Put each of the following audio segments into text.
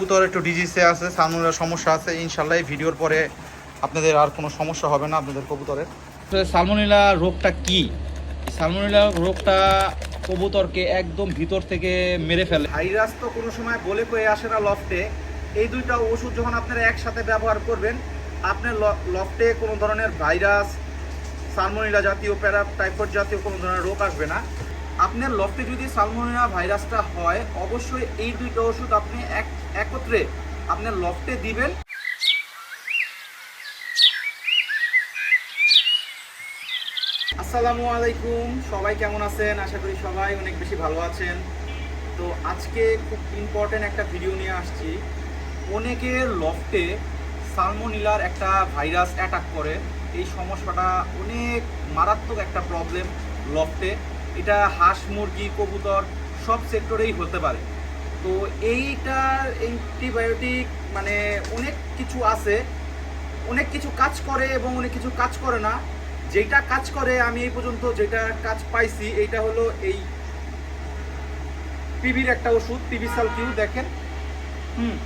কবুতর একটু ডিজিসে আছে সালমুনের সমস্যা আছে ইনশাল্লাহ এই ভিডিওর পরে আপনাদের আর কোনো সমস্যা হবে না আপনাদের কবুতরের। সালমোনিলা রোগটা কি? সালমোনিলা রোগটা কবুতরকে একদম ভিতর থেকে মেরে ফেলে। ভাইরাস তো কোনো সময় বলে কয়ে আসে না লফটে। এই দুইটা ওষুধ যখন আপনারা একসাথে ব্যবহার করবেন আপনার লফটে কোনো ধরনের ভাইরাস সালমোনিলা জাতীয় প্যারা টাইফয়েড জাতীয় কোনো ধরনের রোগ আসবে না। আপনার লফটে যদি সালমোনিলা ভাইরাসটা হয়, অবশ্যই এই দুইটা ওষুধ আপনি এক, একত্রে আপনার লফটে দিবেন। আসসালামু আলাইকুম, সবাই কেমন আছেন? আশা করি সবাই অনেক বেশি ভালো আছেন। তো আজকে খুব ইম্পর্টেন্ট একটা ভিডিও নিয়ে আসছি। অনেকের লফটে সালমোনিলার একটা ভাইরাস অ্যাটাক করে। এই সমস্যাটা অনেক মারাত্মক একটা প্রবলেম লফটে। এটা হাঁস, মুরগি, কবুতর সব সেক্টরেই হতে পারে। তো এইটার অ্যান্টিবায়োটিক মানে অনেক কিছু আছে, অনেক কিছু কাজ করে এবং অনেক কিছু কাজ করে না। যেটা কাজ করে, আমি এই পর্যন্ত যেটা কাজ পাইছি, এইটা হলো এই পিবির একটা ওষুধ পিবি সালকিউ দেখেন। হুম।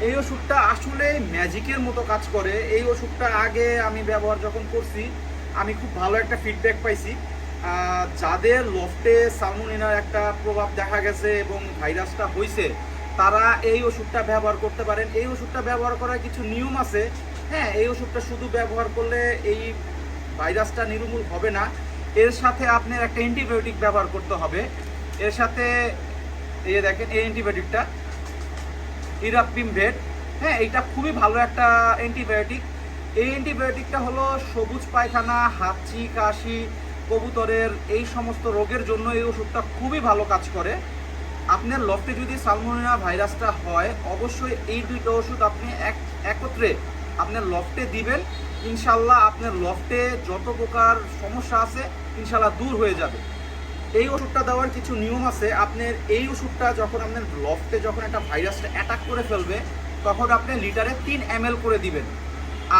এই ওষুধটা আসলে ম্যাজিকের মতো কাজ করে। এই ওষুধটা আগে আমি ব্যবহার যখন করছি, আমি খুব ভালো একটা ফিডব্যাক পাইছি। যাদের লফটে সালমোনিনার একটা প্রভাব দেখা গেছে এবং ভাইরাসটা হয়েছে তারা এই ওষুধটা ব্যবহার করতে পারেন। এই ওষুধটা ব্যবহার করার কিছু নিয়ম আছে। হ্যাঁ এই ওষুধটা শুধু ব্যবহার করলে এই ভাইরাসটা নির্মূল হবে না। এর সাথে আপনার একটা অ্যান্টিবায়োটিক ব্যবহার করতে হবে। এর সাথে এই যে দেখেন, এই অ্যান্টিবায়োটিকটা ইরাপিম ভেট হ্যাঁ এটা খুবই ভালো একটা অ্যান্টিবায়োটিক। এই অ্যান্টিবায়োটিকটা হলো সবুজ পায়খানা হাঁচি কাশি কবুতরের এই সমস্ত রোগের জন্য এই ওষুধটা খুবই ভালো কাজ করে। আপনার লফটে যদি সালমোনিয়া ভাইরাসটা হয়, অবশ্যই এই দুইটা ওষুধ আপনি এক একত্রে আপনার লফটে দিবেন। ইনশাল্লাহ আপনার লফটে যত প্রকার সমস্যা আছে ইনশাল্লাহ দূর হয়ে যাবে। এই ওষুধটা দেওয়ার কিছু নিয়ম আছে। আপনার এই ওষুধটা যখন আপনার লফটে যখন একটা ভাইরাসটা অ্যাটাক করে ফেলবে, তখন আপনি লিটারে তিন এম করে দিবেন।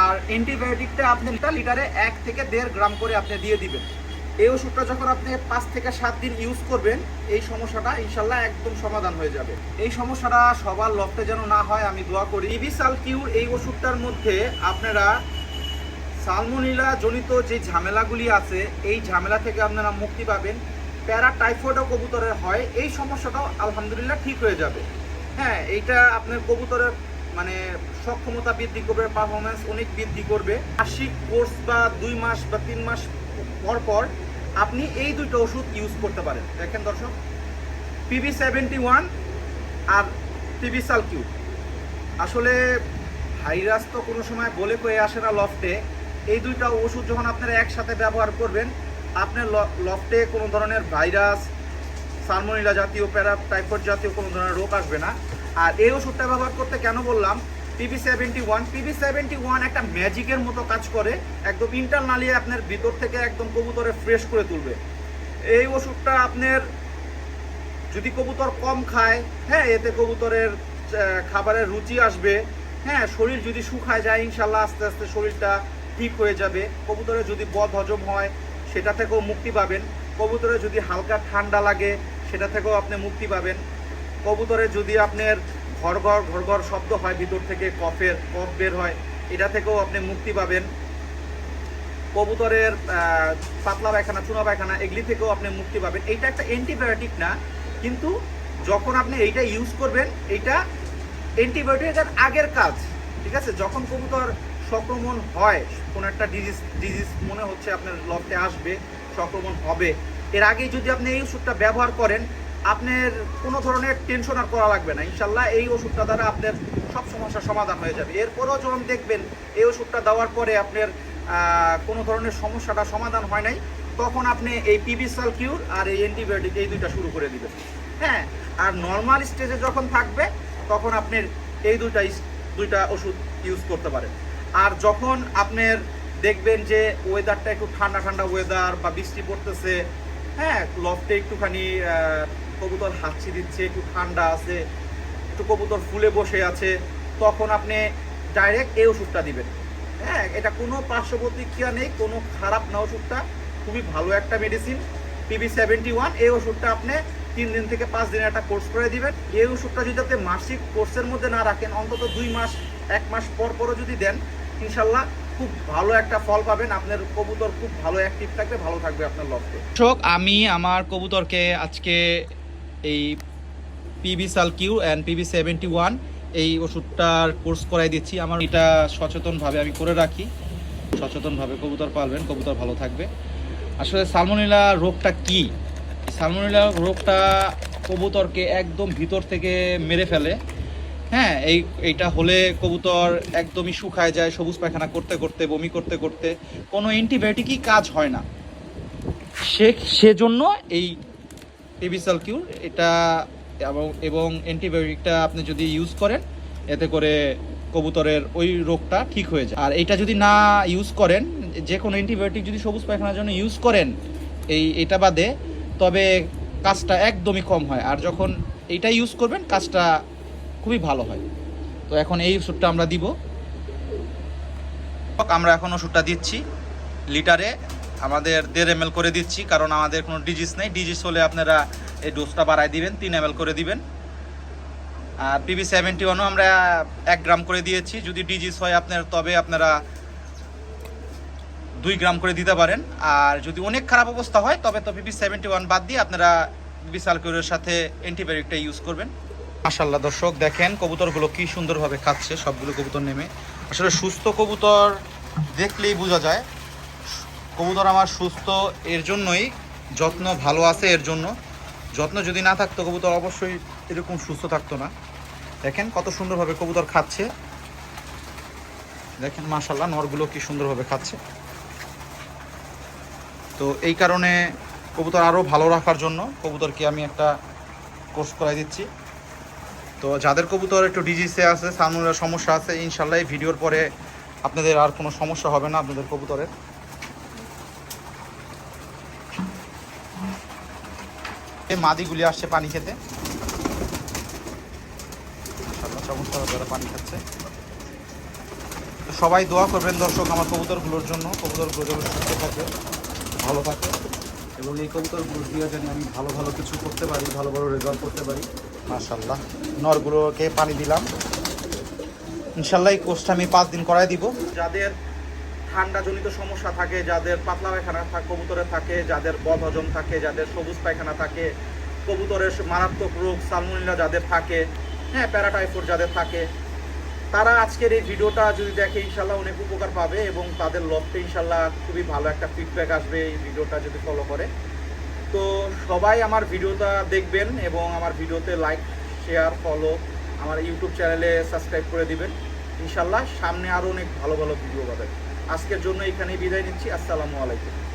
আর অ্যান্টিবায়োটিকটা আপনি লিটারে এক থেকে দেড় গ্রাম করে আপনি দিয়ে দিবেন। এই ওষুধটা যখন আপনি পাঁচ থেকে সাত দিন ইউজ করবেন, এই সমস্যাটা ইনশাল্লাহ একদম সমাধান হয়ে যাবে। এই সমস্যাটা সবার লক্ষ্যে যেন না হয়, আমি দোয়া করি। ইবিসাল কিউর এই ওষুধটার মধ্যে আপনারা সালমোনিলা জনিত যে ঝামেলাগুলি আছে, এই ঝামেলা থেকে আপনারা মুক্তি পাবেন। প্যারা টাইফয়েডও কবুতরের হয়। এই সমস্যাটাও আলহামদুলিল্লাহ ঠিক হয়ে যাবে। হ্যাঁ এইটা আপনার কবুতরের মানে সক্ষমতা বৃদ্ধি করবে পারফরমেন্স অনেক বৃদ্ধি করবে। মাসিক কোর্স বা দুই মাস বা তিন মাস পর পর আপনি এই দুইটা ওষুধ ইউজ করতে পারেন। দেখেন দর্শক পিবি সেভেন্টি ওয়ান আর পিবি সালকিউ আসলে ভাইরাস তো কোনো সময় বলে কয়ে আসে না লফটে। এই দুইটা ওষুধ যখন আপনারা একসাথে ব্যবহার করবেন, আপনার লফটে কোনো ধরনের ভাইরাস, সালমোনিলা জাতীয় প্যারা টাইফয়েড জাতীয় কোনো ধরনের রোগ আসবে না। আর এই ওষুধটা ব্যবহার করতে কেন বললাম? PB seventy one PB seventy one একটা ম্যাজিকের মতো কাজ করে, একদম ইন্টারনালি আপনার ভিতর থেকে একদম কবুতরে ফ্রেশ করে তুলবে। এই ওষুধটা আপনার যদি কবুতর কম খায় হ্যাঁ এতে কবুতরের খাবারের রুচি আসবে। হ্যাঁ শরীর যদি শুকায় যায়, ইনশাল্লাহ আস্তে আস্তে শরীরটা ঠিক হয়ে যাবে। কবুতরের যদি বদ হজম হয়, সেটা থেকেও মুক্তি পাবেন। কবুতরে যদি হালকা ঠান্ডা লাগে, সেটা থেকেও আপনি মুক্তি পাবেন। কবুতরে যদি আপনার ঘর ঘর ঘর ঘর শব্দ হয়, ভিতর থেকে কফের কফ বের হয়। এটা থেকেও আপনি মুক্তি পাবেন। কবুতরের পাতলা পায়খানা, চুনা পায়খানা, এগুলি থেকেও আপনি মুক্তি পাবেন। এইটা একটা অ্যান্টিবায়োটিক না, কিন্তু যখন আপনি এইটা ইউজ করবেন, এইটা অ্যান্টিবায়োটিকের আগের কাজ, ঠিক আছে? যখন কবুতর সংক্রমণ হয়, কোনো একটা ডিজিজ ডিজিজ মনে হচ্ছে আপনার লফটে আসবে, সংক্রমণ হবে। এর আগেই যদি আপনি এই ওষুধটা ব্যবহার করেন আপনার কোনো ধরনের টেনশন আর করা লাগবে না। ইনশাল্লাহ এই ওষুধটা দ্বারা আপনার সব সমস্যার সমাধান হয়ে যাবে। এরপরেও যখন দেখবেন এই ওষুধটা দেওয়ার পরে আপনার কোনো ধরনের সমস্যাটা সমাধান হয় নাই, তখন আপনি এই পিবি কিউর আর এই অ্যান্টিবায়োটিক এই দুইটা শুরু করে দিবেন। হ্যাঁ আর নর্মাল স্টেজে যখন থাকবে, তখন আপনার এই দুইটা দুইটা ওষুধ ইউজ করতে পারেন। আর যখন আপনার দেখবেন যে ওয়েদারটা একটু ঠান্ডা ঠান্ডা ওয়েদার বা বৃষ্টি পড়তেছে হ্যাঁ লফটে একটুখানি কবুতর হাঁচি দিচ্ছে, একটু ঠান্ডা আছে, একটু কবুতর ফুলে বসে আছে, তখন আপনি ডাইরেক্ট এই ওষুধটা দিবেন। হ্যাঁ এটা কোনো পার্শ্ব প্রতিক্রিয়া নেই, কোনো খারাপ না ওষুধটা, খুবই ভালো একটা মেডিসিন পিবি সেভেন্টি ওয়ান এই ওষুধটা আপনি তিন দিন থেকে পাঁচ দিনের একটা কোর্স করে দিবেন। এই ওষুধটা যদি আপনি মাসিক কোর্সের মধ্যে না রাখেন, অন্তত দুই মাস, এক মাস পর পরও যদি দেন ইনশাল্লাহ খুব ভালো একটা ফল পাবেন, আপনার কবুতর খুব ভালো অ্যাক্টিভ থাকবে, ভালো থাকবে আপনার লক্ষ্যে। আমি আমার কবুতরকে আজকে এই পিবি সালকিউ অ্যান্ড পিবি সেভেন্টি ওয়ান এই ওষুধটার কোর্স করাই দিচ্ছি। আমার এটা সচেতনভাবে আমি করে রাখি। সচেতনভাবে কবুতর পালবেন, কবুতর ভালো থাকবে। আসলে সালমোনিলা রোগটা কি? সালমোনিলা রোগটা কবুতরকে একদম ভিতর থেকে মেরে ফেলে। হ্যাঁ এই, এইটা হলে কবুতর একদমই শুকায় যায়, সবুজ পায়খানা করতে করতে, বমি করতে করতে। কোনো অ্যান্টিবায়োটিকই কাজ হয় না। সে, সেজন্য এই পিবিসাল কিউর এটা এবং এবং অ্যান্টিবায়োটিকটা আপনি যদি ইউজ করেন, এতে করে কবুতরের ওই রোগটা ঠিক হয়ে যায়। আর এটা যদি না ইউজ করেন যে কোনো অ্যান্টিবায়োটিক যদি সবুজ পায়খানার জন্য ইউজ করেন, এই, এটা বাদে, তবে কাজটা একদমই কম হয়। আর যখন এইটা ইউজ করবেন, কাজটা খুবই ভালো হয়। তো এখন এই ওষুধটা আমরা দিব। আমরা এখন ওষুধটা দিচ্ছি লিটারে। আমাদের দেড় এম করে দিচ্ছি, কারণ আমাদের কোনো ডিজিস নেই। ডিজিস হলে আপনারা এই ডোজটা বাড়ায় দিবেন, তিন এম করে দিবেন। আর পিবি সেভেন্টি ওয়ানও আমরা এক গ্রাম করে দিয়েছি। যদি ডিজিস হয় আপনার, তবে আপনারা দুই গ্রাম করে দিতে পারেন। আর যদি অনেক খারাপ অবস্থা হয়, তবে তো পিবি সেভেন্টি ওয়ান বাদ দিয়ে আপনারা বিশালকুরের সাথে অ্যান্টিবায়োটিকটা ইউজ করবেন। মাশাল্লাহ দর্শক, দেখেন কবুতরগুলো কি সুন্দরভাবে খাচ্ছে, সবগুলো কবুতর নেমে। আসলে সুস্থ কবুতর দেখলেই বোঝা যায় কবুতর আমার সুস্থ, এর জন্যই যত্ন ভালো আছে, এর জন্য। যত্ন যদি না থাকতো কবুতর, অবশ্যই এরকম সুস্থ থাকতো না। দেখেন কত সুন্দরভাবে কবুতর খাচ্ছে। দেখেন মাশাল্লাহ নরগুলো কি সুন্দরভাবে খাচ্ছে। তো এই কারণে কবুতর আরও ভালো রাখার জন্য কবুতরকে আমি একটা কোর্স করাই দিচ্ছি। তো যাদের কবুতর একটু ডিজিসে আছে সামনের সমস্যা আছে ইনশাল্লাহ এই ভিডিওর পরে আপনাদের আর কোনো সমস্যা হবে না আপনাদের কবুতরের। মাদিগুলি আসছে পানি খেতে। পানি খাচ্ছে। সবাই দোয়া করবেন দর্শক আমার কবুতরগুলোর জন্য। কবুতরগুলো যেন সুস্থ থাকে, ভালো থাকে। এবং এই কবুতরগুলো দিয়ে যেন আমি ভালো ভালো কিছু করতে পারি, ভালো ভালো রেজাল্ট করতে পারি। মাশাল্লাহ নরগুলোকে পানি দিলাম। ইনশাল্লাহ এই কোর্সটা আমি পাঁচ দিন করাই দিব। যাদের ঠান্ডাজনিত সমস্যা থাকে, যাদের পাতলা পায়খানা থাকে কবুতরের থাকে, যাদের বদ হজম থাকে, যাদের সবুজ পায়খানা থাকে, কবুতরের মারাত্মক রোগ, সালমোনিলা যাদের থাকে হ্যাঁ প্যারাটাইফয়েড যাদের থাকে, তারা আজকের এই ভিডিওটা যদি দেখে ইনশাল্লাহ অনেক উপকার পাবে এবং তাদের লক্ষ্যে ইনশাল্লাহ খুবই ভালো একটা ফিডব্যাক আসবে এই ভিডিওটা যদি ফলো করে। তো সবাই আমার ভিডিওটা দেখবেন এবং আমার ভিডিওতে লাইক শেয়ার ফলো আমার ইউটিউব চ্যানেলে সাবস্ক্রাইব করে দিবেন। ইনশাল্লাহ সামনে আরও অনেক ভালো ভালো ভিডিও পাবেন। আজকের জন্য এখানেই বিদায় নিচ্ছি। আসসালামু আলাইকুম।